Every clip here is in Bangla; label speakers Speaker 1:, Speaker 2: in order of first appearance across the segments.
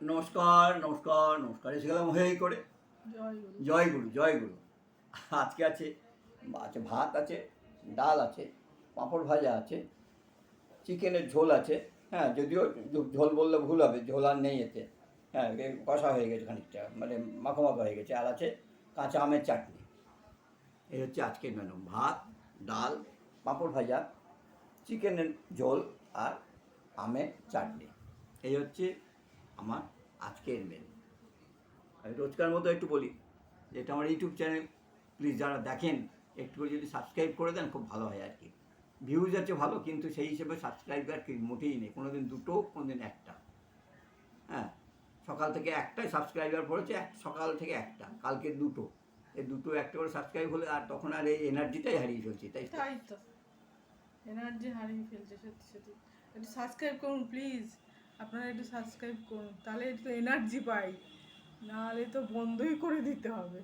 Speaker 1: নমস্কার নমস্কার নমস্কার। এসে গেলাম হয়ে করে।
Speaker 2: জয় গুরু।
Speaker 1: জয় গুরু আজকে আছে আছে ভাত আছে ডাল আছে পাঁপড় ভাজা আছে চিকেনের ঝোল আছে। হ্যাঁ যদিও ঝোল বললে ভুল হবে ঝোল আর নেই এতে। হ্যাঁ কষা হয়ে গেছে খানিকটা মানে মাখো মাখো হয়ে গেছে। আর আছে কাঁচা আমের চাটনি। এই হচ্ছে আজকের মেনু ভাত ডাল পাঁপড় ভাজা চিকেনের ঝোল আর আমের চাটনি। এই হচ্ছে আমার আজকের মেনু আমি রোজকার মতো একটু বলি যে, এটা আমার ইউটিউব চ্যানেল প্লিজ যারা দেখেন, একটু করে যদি সাবস্ক্রাইব করে দেন, খুব ভালো হয় আর কি ভিউজ আছে ভালো, কিন্তু সেই হিসেবে সাবস্ক্রাইবার কি মোটেই নেই। কোনো দিন দুটো কোনো দিন একটা। হ্যাঁ সকাল থেকে একটাই সাবস্ক্রাইবার পড়েছে, এক, সকাল থেকে একটা, কালকে দুটো। এই দুটো একটা করে সাবস্ক্রাইব হলে আর তখন আর এই এনার্জিটাই হারিয়ে ফেলছি, তাই?
Speaker 2: তাই তো। এনার্জি হারিয়ে ফেলছে, সত্যি সত্যি। একটু সাবস্ক্রাইব করুন প্লিজ আপনারা একটু সাবস্ক্রাইব করুন তাহলে একটু এনার্জি পাই। নাহলে তো বন্ধই করে দিতে হবে।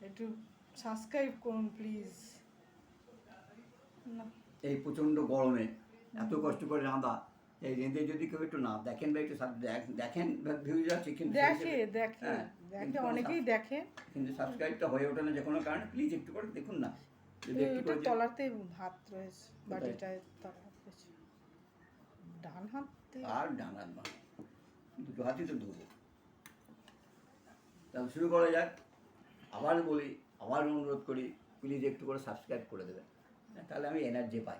Speaker 2: একটু সাবস্ক্রাইব করুন প্লিজ না।
Speaker 1: এই প্রচণ্ড গরমে এত কষ্ট করে রাঁধা। এই রেঁধে যদি কেউ একটু না দেখেন বা একটু দেখ- দেখেন ভিউজ আছে কিন্তু সেই
Speaker 2: দেখে দেখে
Speaker 1: হ্যাঁ,
Speaker 2: দেখে অনেকেই দেখে।
Speaker 1: কিন্তু সাবস্ক্রাইবটা হয়ে ওঠে না যে কোনো কারণে প্লিজ একটু করে দেখুন না।
Speaker 2: ওটা তলাতে ভাত রয়েছে বাটিটায় তলা ডান হাতে
Speaker 1: আর ডানার মা দুটো হাতই তো ধুবো তাহলে শুরু করা যাক। আবার বলি, আবার অনুরোধ করি প্লিজ একটু করে সাবস্ক্রাইব করে দেবেন তাহলে আমি এনার্জি পাই।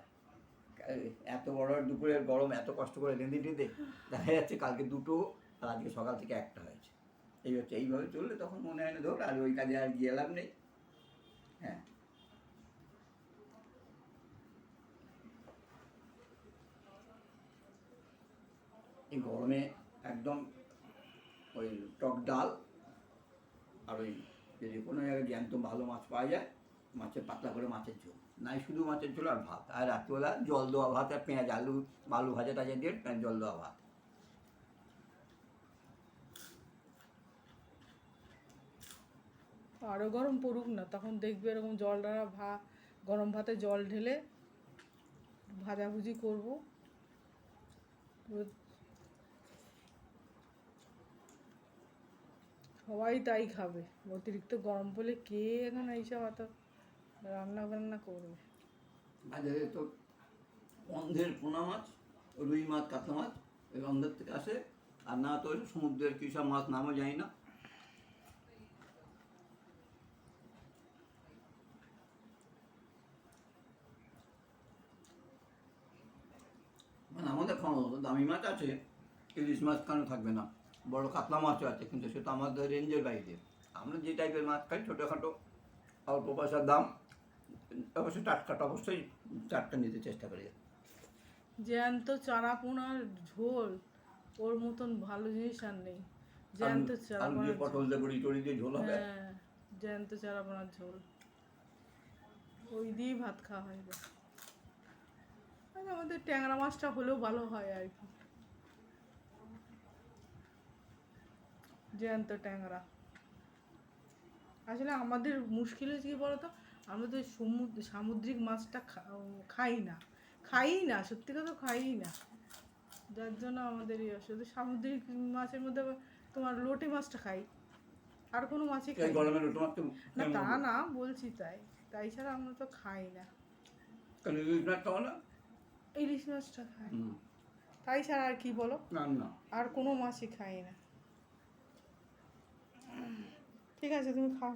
Speaker 1: এত বড় দুপুরের গরম, এত কষ্ট করে রেঁধে টেঁধে, দেখা যাচ্ছে কালকে দুটো, আর আজকে সকাল থেকে একটা হয়েছে। এই হচ্ছে, এইভাবে চললে তখন মনে হয় না ধর, আর ওই কাজে আর গিয়ে লাভ নেই। এই গরমে একদম ওই টক ডাল আর ওই যদি কোনো জায়গায় জ্যান্ত ভালো মাছ পাওয়া যায়, মাছের পাতলা করে মাছের ঝোল। নাই শুধু মাছের ঝোল আর ভাত। আর রাত্রিবেলা জল দেওয়া ভাত আর পেঁয়াজ, আলু আলু ভাজা টাজা দিয়ে পেঁয়াজ, জল দেওয়া ভাত।
Speaker 2: আরও গরম পড়ুক না, তখন দেখবে এরকম জল ঢালা ভা, গরম ভাতে জল ঢেলে ভাজাভুজি করব। সবাই তাই খাবে। অতিরিক্ত গরম পড়লে কে এখন এইসব অত রান্না বান্না করবে?
Speaker 1: বাজারে তো অন্ধের পোনা মাছ, রুই মাছ কাতলা মাছ ওই অন্ধের থেকে আসে। আর না তো সমুদ্রের কী সব মাছ নামও জানি না। মানে আমাদের দামি মাছ আছে, ইলিশ মাছ কেন থাকবে না? বড় কাতলা মাছও আছে কিন্তু সেটা আমাদের রেঞ্জের বাইরে। আমরা যে টাইপের মাছ খাই ছোটোখাটো অল্প পয়সার দাম অবশ্যই টাটকাটা অবশ্যই চারটা নিতে চেষ্টা করি।
Speaker 2: জ্যান্ত চারা পোনার ঝোল ওর মতন ভালো জিনিস আর নেই। জ্যান্ত
Speaker 1: আলু-
Speaker 2: চারা
Speaker 1: আলু
Speaker 2: পোনার
Speaker 1: দিয়ে পটল দিয়ে বড়ি টড়ি দিয়ে ঝোল হবে?
Speaker 2: হ্যাঁ জ্যান্ত চারা পোনার ঝোল। ওই দিয়েই ভাত খাওয়া হয়। আমাদের ট্যাংরা মাছটা হলেও ভালো হয় আর কি। জ্যান্ত ট্যাংরা। আসলে আমাদের মুশকিল হচ্ছে কি বলতো? আমরা তো সমুদ্র সামুদ্রিক মাছটা খাই না। খাই না সত্যি কথা খাই না। যার জন্য আমাদের ইয়ে শুধু সামুদ্রিক মাছের মধ্যে তোমার লোটে মাছটা খাই। আর কোনো মাছই খাই না।
Speaker 1: তো
Speaker 2: না তা না বলছি তাই। তাই ছাড়া আমরা তো খাই না।
Speaker 1: ইলিশ
Speaker 2: মাছটা খাই। তাই ছাড়া আর কি বলো?
Speaker 1: না না।
Speaker 2: আর কোনো মাছই খাই না। ঠিক আছে তুমি খাও